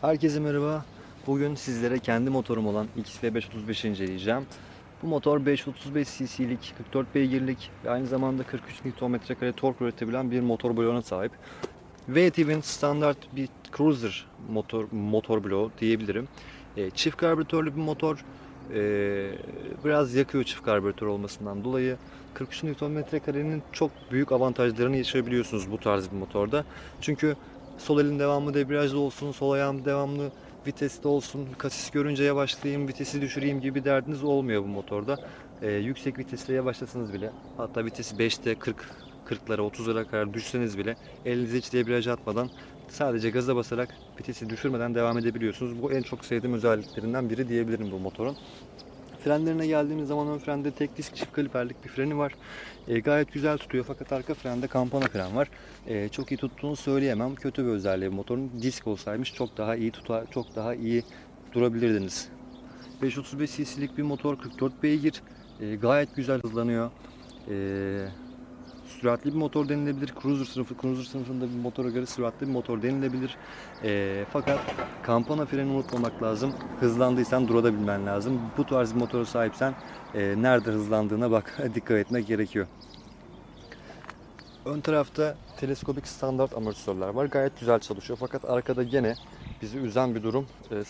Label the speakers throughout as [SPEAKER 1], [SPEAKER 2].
[SPEAKER 1] Herkese merhaba. Bugün sizlere kendi motorum olan XV535'i inceleyeceğim. Bu motor 535 cc'lik, 44 beygirlik ve aynı zamanda 43 Nm tork üretebilen bir motor bloğuna sahip. V-Twin standart bir cruiser motor motor bloğu diyebilirim. E, çift karbüratörlü bir motor. E, biraz yakıyor çift karbüratör olmasından dolayı. 43 Nm çok büyük avantajlarını yaşayabiliyorsunuz bu tarz bir motorda. Çünkü sol elin devamlı debriyajda olsun, sol ayağım devamlı viteste olsun, kasis görünce yavaşlayayım, vitesi düşüreyim gibi derdiniz olmuyor bu motorda. Ee, yüksek vitesle yavaşlasanız bile, hatta vitesi 5'te 40, 40'lara 30'lara kadar düşseniz bile elinize hiç debriyaj atmadan sadece gaza basarak vitesi düşürmeden devam edebiliyorsunuz. Bu en çok sevdiğim özelliklerinden biri diyebilirim bu motorun. Frenlerine geldiğimiz zaman ön frende tek disk çift kaliperlik bir freni var. E, gayet güzel tutuyor fakat arka frende kampana fren var. E, çok iyi tuttuğunu söyleyemem. Kötü bir özelliği motorun. Disk olsaymış çok daha iyi tutar, çok daha iyi durabilirdiniz. 535 cc'lik bir motor 44 beygir. E, gayet güzel hızlanıyor. E, süratli bir motor denilebilir. Cruiser sınıfı, cruiser sınıfında bir motora göre süratli bir motor denilebilir. E, fakat kampana freni unutmamak lazım. Hızlandıysan durabilmen lazım. Bu tarz bir motora sahipsen e, nerede hızlandığına bak dikkat etmek gerekiyor. Ön tarafta teleskopik standart amortisörler var. Gayet güzel çalışıyor. Fakat arkada gene bizi üzen bir durum. E,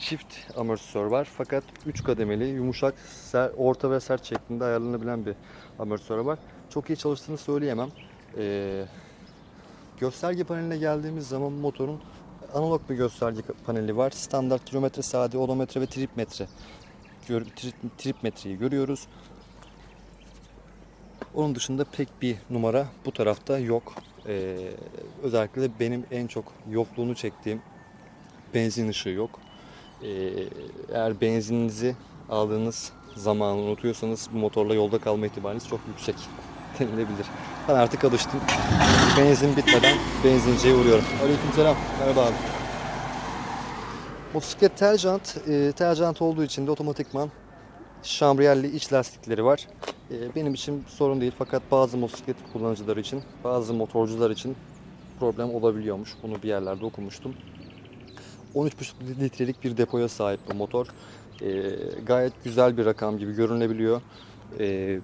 [SPEAKER 1] çift amortisör var. Fakat 3 kademeli, yumuşak, ser- orta ve sert şeklinde ayarlanabilen bir amortisör var. Çok iyi çalıştığını söyleyemem. E, gösterge paneline geldiğimiz zaman motorun analog bir gösterge paneli var. Standart kilometre saati, odometre ve trip metre. Gör, trip, trip metreyi görüyoruz. Onun dışında pek bir numara bu tarafta yok. Ee, özellikle benim en çok yokluğunu çektiğim benzin ışığı yok. Ee, eğer benzininizi aldığınız zamanı unutuyorsanız bu motorla yolda kalma ihtimaliniz çok yüksek denilebilir. Ben artık alıştım. Benzin bitmeden benzinciye uğruyorum. Aleykümselam. Merhaba abi. Motosiklet tel jant, e, tel jant olduğu için de otomatikman şambriyelli iç lastikleri var. E, benim için sorun değil fakat bazı motosiklet kullanıcıları için, bazı motorcular için problem olabiliyormuş. Bunu bir yerlerde okumuştum. 13,5 litrelik bir depoya sahip bu motor. E, gayet güzel bir rakam gibi görünebiliyor. E,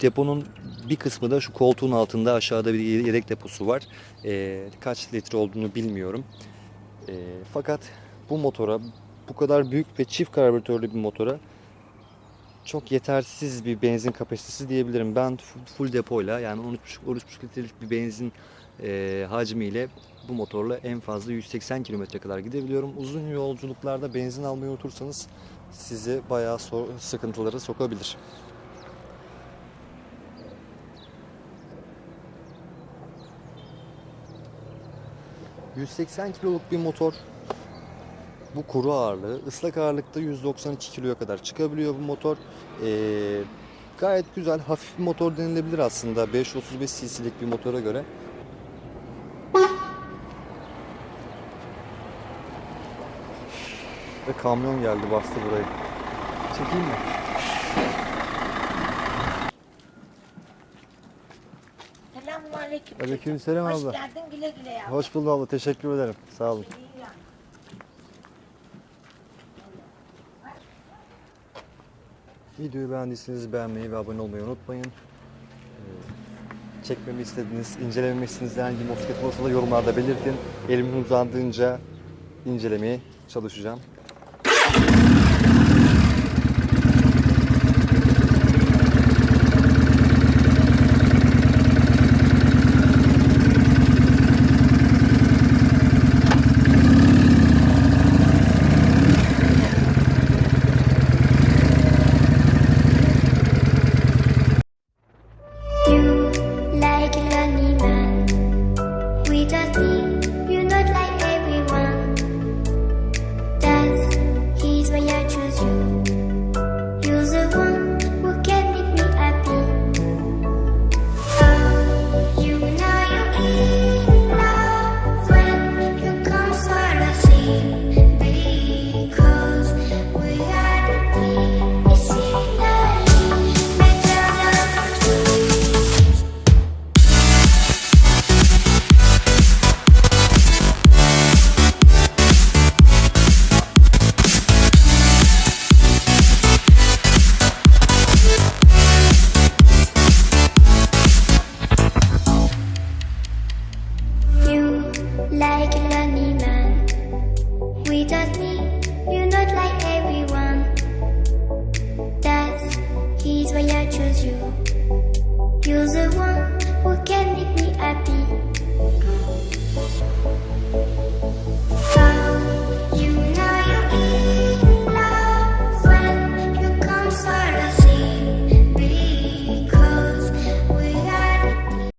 [SPEAKER 1] deponun bir kısmı da şu koltuğun altında aşağıda bir yedek deposu var. E, kaç litre olduğunu bilmiyorum. E, fakat bu motora bu kadar büyük ve çift karbüratörlü bir motora çok yetersiz bir benzin kapasitesi diyebilirim. Ben full, depoyla yani 13,5 13,5 litrelik bir benzin e, hacmiyle bu motorla en fazla 180 kilometre kadar gidebiliyorum. Uzun yolculuklarda benzin almayı unutursanız sizi bayağı sor- sıkıntılara sokabilir. ...180 kiloluk bir motor bu kuru ağırlığı. ıslak ağırlıkta 192 kiloya kadar çıkabiliyor bu motor. Ee, gayet güzel, hafif bir motor denilebilir aslında 535 cc'lik bir motora göre. Ve kamyon geldi bastı burayı. Çekeyim mi?
[SPEAKER 2] Selamünaleyküm.
[SPEAKER 1] Aleykümselam
[SPEAKER 2] Hoş
[SPEAKER 1] abla.
[SPEAKER 2] geldin güle güle yavrum.
[SPEAKER 1] Hoş bulduk abla, teşekkür ederim. Sağ olun.
[SPEAKER 2] Ya.
[SPEAKER 1] Videoyu beğendiyseniz beğenmeyi ve abone olmayı unutmayın. Ee, Çekmemi istediğiniz, incelememi istediğiniz herhangi bir motosiklet olursa da yorumlarda belirtin. Elimin uzandığınca incelemeye çalışacağım.
[SPEAKER 3] 追究